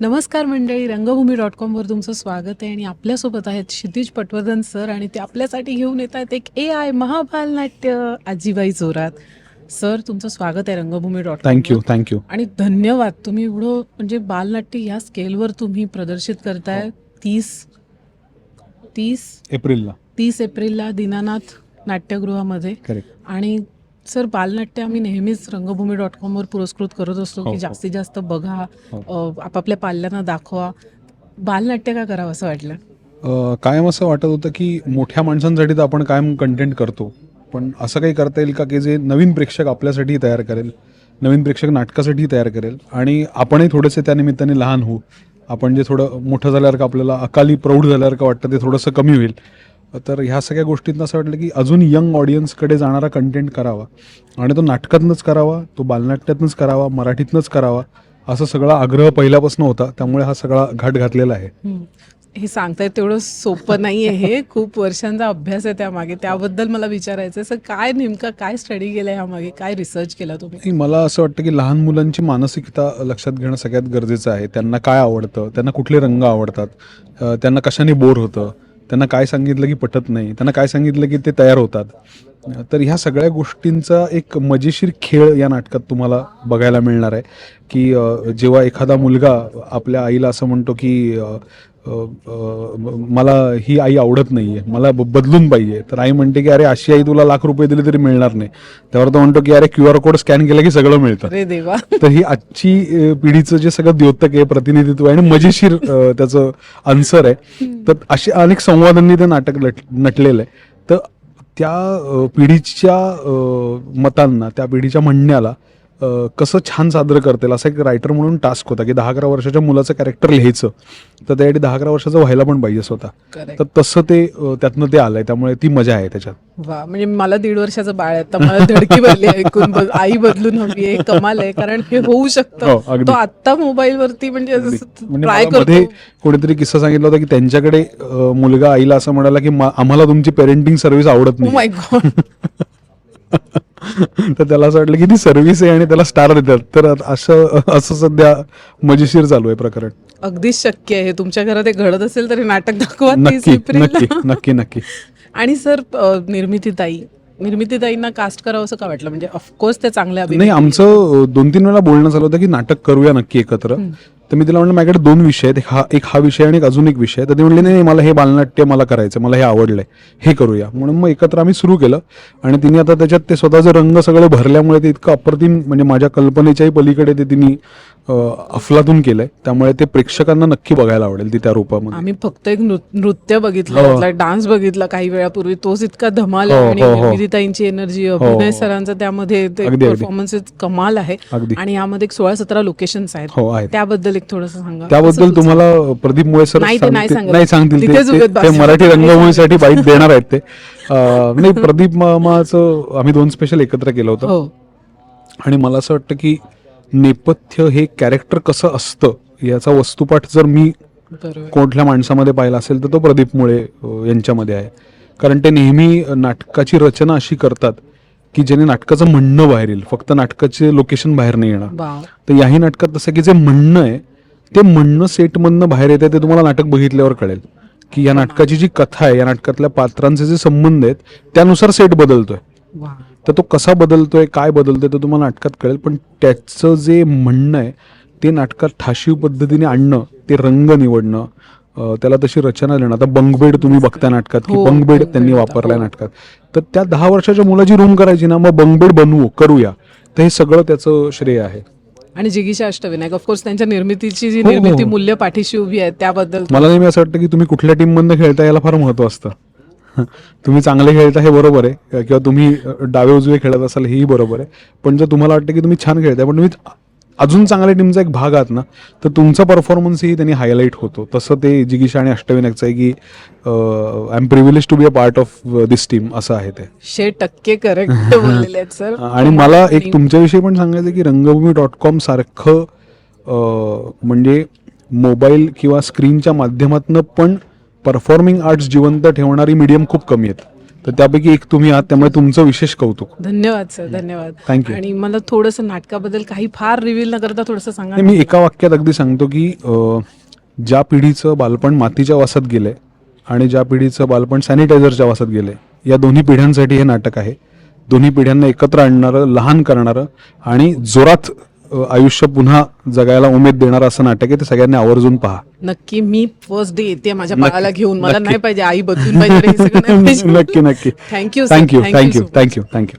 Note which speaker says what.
Speaker 1: नमस्कार मंडळी रंगभूमी डॉट कॉमवर तुमचं स्वागत आहे आणि आपल्यासोबत आहेत क्षितिज पटवर्धन सर आणि ते आपल्यासाठी घेऊन येत आहेत एक ए आय महाबालनाट्य आजीबाई जोरात. सर तुमचं स्वागत आहे रंगभूमी डॉट
Speaker 2: थँक्यू थँक्यू
Speaker 1: आणि धन्यवाद तुम्ही एवढं म्हणजे बालनाट्य या स्केलवर तुम्ही प्रदर्शित करताय. तीस तीस?
Speaker 2: एप्रिलला.
Speaker 1: तीस एप्रिलला दीनानाथ नाट्यगृहामध्ये. आणि सर बालनाट्य आम्ही नेहमीच रंगभूमी डॉट कॉमवर पुरस्कृत करत असतो
Speaker 2: हो,
Speaker 1: की
Speaker 2: हो.
Speaker 1: जास्तीत जास्त बघा
Speaker 2: हो.
Speaker 1: आपापल्या पाल्यांना दाखवा. बालनाट्य का करावं असं वाटलं?
Speaker 2: कायम असं वाटत होतं की मोठ्या माणसांसाठी तर आपण कायम कंटेंट करतो. पण असं काही करता येईल का की जे नवीन प्रेक्षक आपल्यासाठी तयार करेल नवीन प्रेक्षक नाटकासाठी तयार करेल आणि आपणही थोडेसे त्या निमित्ताने लहान होऊ. आपण जे थोडं मोठं झाल्यावर का आपल्याला अकाली प्रौढ झाल्यावर का वाटतं ते थोडंसं कमी होईल. तर ह्या सगळ्या गोष्टींना असं वाटलं की अजून यंग ऑडियन्सकडे जाणारा कंटेंट करावा. आणि तो नाटकातनंच करावा तो बालनाट्यातनंच करावा मराठीतनंच करावा असं सगळा आग्रह पहिल्यापासून होता. त्यामुळे हा सगळा घाट घातलेला आहे.
Speaker 1: हे सांगताय तेवढं सोपं नाही आहे हे. खूप वर्षांचा अभ्यास आहे त्यामागे. त्याबद्दल मला विचारायचं आहे सर काय नेमका काय स्टडी केलं ह्यामागे काय रिसर्च केला तुम्ही?
Speaker 2: मला असं वाटतं की लहान मुलांची मानसिकता लक्षात घेणं सगळ्यात गरजेचं आहे. त्यांना काय आवडतं? त्यांना कुठले रंग आवडतात? त्यांना कशाने बोर होतं? त्यांना काय सांगितलं की पटत नाही त्यांना काय सांगितलं की ते तयार होतात. तर ह्या सगळ्या गोष्टींचा एक मजेशीर खेळ या नाटकात तुम्हाला बघायला मिळणार आहे की जेव्हा एखादा मुलगा आपल्या आईला असं म्हणतो की मला ही आई आवडत नाहीये. मला ब- बदलून पाहिजे. तर आई म्हणते की अरे अशी आई तुला लाख रुपये दिले तरी मिळणार नाही. त्यावर तो म्हणतो की अरे क्यू आर कोड स्कॅन केला की सगळं मिळतं. तर ही आजची पिढीचं जे सगळं द्योतक आहे प्रतिनिधित्व आहे आणि मजेशीर त्याचं आन्सर आहे. तर असे अनेक संवादांनी ते नाटक नटलेलं आहे. तर त्या पिढीच्या मतांना त्या पिढीच्या म्हणण्याला कसं छान सादर करतील असा एक रायटर म्हणून टास्क होता की दहा अकरा वर्षाच्या मुलाचं कॅरेक्टर लिहायचं. तर त्यासाठी दहा अकरा वर्षाचं व्हायला पण पाहिजे स्वतः. तर तसं ते त्यातनं ते आलंय त्यामुळे ती मजा आहे त्याच्यात.
Speaker 1: वा म्हणजे मला दीड वर्षाचं बाळ आहे मला धडकी भरली ऐकून आई बदलून हवी आहे कमाल आहे कारण हे होऊ
Speaker 2: हो,
Speaker 1: शकतं
Speaker 2: अगदी.
Speaker 1: तो आत्ता मोबाईल वरती म्हणजे
Speaker 2: म्हणजे ट्रायमध्ये
Speaker 1: करतो.
Speaker 2: कोणीतरी किस्सा सांगितला होता की त्यांच्याकडे मुलगा आईला असं म्हणाला की "मा- आम्हाला तुमची पेरेंटिंग सर्व्हिस आवडत
Speaker 1: ओ
Speaker 2: नाही तर त्याला असं वाटलं की ती सर्व्हिस आहे आणि त्याला स्टार देतात. तर असं असं सध्या मजेशीर चालू आहे प्रकरण.
Speaker 1: अगदीच शक्य आहे. तुमच्या घरात हे घडत असेल तर नाटक दाखवा
Speaker 2: नक्की नक्की नक्की नक्की.
Speaker 1: आणि सर निर्मितीताई निर्मितीताईंना कास्ट करावं असं का वाटलं? म्हणजे ऑफकोर्स ते चांगल्या
Speaker 2: नाही आमचं दोन तीन वेळा बोलणं झालं होतं की नाटक करूया नक्की एकत्र. तर मी तिला म्हणलं माझ्याकडे दोन विषय आहेत. हा एक हा विषय आणि एक अजून एक विषय तर ती म्हणली नाही मला हे बालनाट्य मला करायचं मला हे आवडलंय. हे करूया. म्हणून मग एकत्र आम्ही सुरू केलं. आणि तिने आता त्याच्यात ते स्वतःचे रंग सगळे भरल्यामुळे ते इतकं अप्रतिम म्हणजे माझ्या कल्पनेच्याही पलीकडे ते तिने अफलातून केलंय त्यामुळे ते प्रेक्षकांना नक्की बघायला आवडेल ती त्या रूपामध्ये
Speaker 1: आम्ही फक्त एक नृत्य बघितलं
Speaker 2: हो.
Speaker 1: डान्स बघितला काही वेळापूर्वी तोच इतका धमाल
Speaker 2: हो, हो, हो.
Speaker 1: निर्मितीताईंची एनर्जी अभिनय सरांचा त्यामध्ये
Speaker 2: अगदी, अगदी.
Speaker 1: परफॉर्मन्स कमाल आहे. आणि यामध्ये एक सोळा सतरा लोकेशन्स आहेत
Speaker 2: हो
Speaker 1: त्याबद्दल एक थोडस सांगा
Speaker 2: त्याबद्दल? तुम्हाला प्रदीप मुळे सर
Speaker 1: नाही,
Speaker 2: सांगतील ते-. मराठी रंगभूमीसाठी बाईट देणार आहेत ते नाही प्रदीप मामाचं आम्ही दोन स्पेशल एकत्र केलं होतं
Speaker 1: हो
Speaker 2: आणि मला असं वाटतं की नेपथ्य हे कॅरेक्टर कसं असतं? याचा वस्तुपाठ जर मी कुठल्या माणसामध्ये पाहिला असेल तर तो प्रदीप मुळे यांच्यामध्ये आहे. कारण ते नेहमी नाटकाची रचना अशी करतात की ज्याने नाटकाचं म्हणणं बाहेर येईल. फक्त नाटकाचे लोकेशन बाहेर नाही येणार. तर याही नाटकात तसं की जे म्हणणं आहे ते म्हणणं सेटमधनं बाहेर येते ते तुम्हाला नाटक बघितल्यावर कळेल. की या नाटकाची जी कथा आहे या नाटकातल्या पात्रांचे जे संबंध आहेत त्यानुसार सेट बदलतोय. तर तो कसा बदलतोय काय बदलतोय ते तुम्हाला नाटकात कळेल पण त्याचं जे म्हणणं आहे ते नाटकात ठाशीव पद्धतीने आणणं ते रंग निवडणं त्याला तशी रचना देणं. आता बंगबेड तुम्ही बघता नाटकात की
Speaker 1: हो,
Speaker 2: बंगबेड त्यांनी वापरलाय. नाटकात. तर त्या दहा वर्षाच्या मुलाची रूम करायची ना मग बंगबेड बनवू करूया. तर हे सगळं त्याचं श्रेय आहे.
Speaker 1: आणि जिगीशा अष्टविनायक ऑफकोर्स त्यांच्या निर्मितीची जी
Speaker 2: हो, हो.
Speaker 1: निर्मिती मूल्य पाठीशी उभी आहे त्याबद्दल
Speaker 2: मला नेहमी असं वाटतं की तुम्ही कुठल्या टीम मधनं खेळता याला फार महत्त्व असतं. तुम्ही चांगले खेळता हे बरोबर आहे. किंवा तुम्ही डावे उजवे खेळत असाल हेही बरोबर आहे. पण जर तुम्हाला वाटतं की तुम्ही छान खेळताय पण तुम्ही अजून चांगल्या टीमचा एक भाग आहात ना तर तुमचा परफॉर्मन्सही त्यांनी हायलाईट होतो. तसं ते जिगीशा आणि अष्टविनायकचं आहे की I am privilege to be a part of this team असं आहे ते.
Speaker 1: शे टक्के करेक्ट सर
Speaker 2: आणि मला एक तुमच्याविषयी पण सांगायचं आहे की रंगभूमी डॉट कॉम सारखं म्हणजे मोबाईल किंवा स्क्रीनच्या माध्यमातून पण परफॉर्मिंग आर्ट्स जिवंत ठेवणारी मीडियम खूप कमी आहेत. तर त्यापैकी एक तुम्ही आहात त्यामुळे तुमचं विशेष कौतुक.
Speaker 1: धन्यवाद सर. धन्यवाद.
Speaker 2: You.
Speaker 1: आणि मला थोडंसं नाटकाबद्दल काही फार रिव्हील न करता थोडंसं सांगा
Speaker 2: मी एका वाक्यात अगदी सांगतो की ज्या पिढीचं बालपण मातीच्या वासात गेलंय आणि ज्या पिढीचं बालपण सॅनिटायझरच्या वासात गेलंय या दोन्ही पिढ्यांसाठी हे नाटक आहे. दोन्ही पिढ्यांना एकत्र आणणारं लहान करणारं आणि जोरात आयुष्य पुन्हा जगायला उमेद देणारं असं नाटक आहे ते सगळ्यांनी आवर्जून पहा.
Speaker 1: नक्की मी फर्स्ट डे येते माझ्या बाळाला घेऊन मला. नाही पाहिजे आई बदलून नाही पाहिजे.
Speaker 2: नक्की नक्की.
Speaker 1: Thank you
Speaker 2: thank you thank you thank you thank you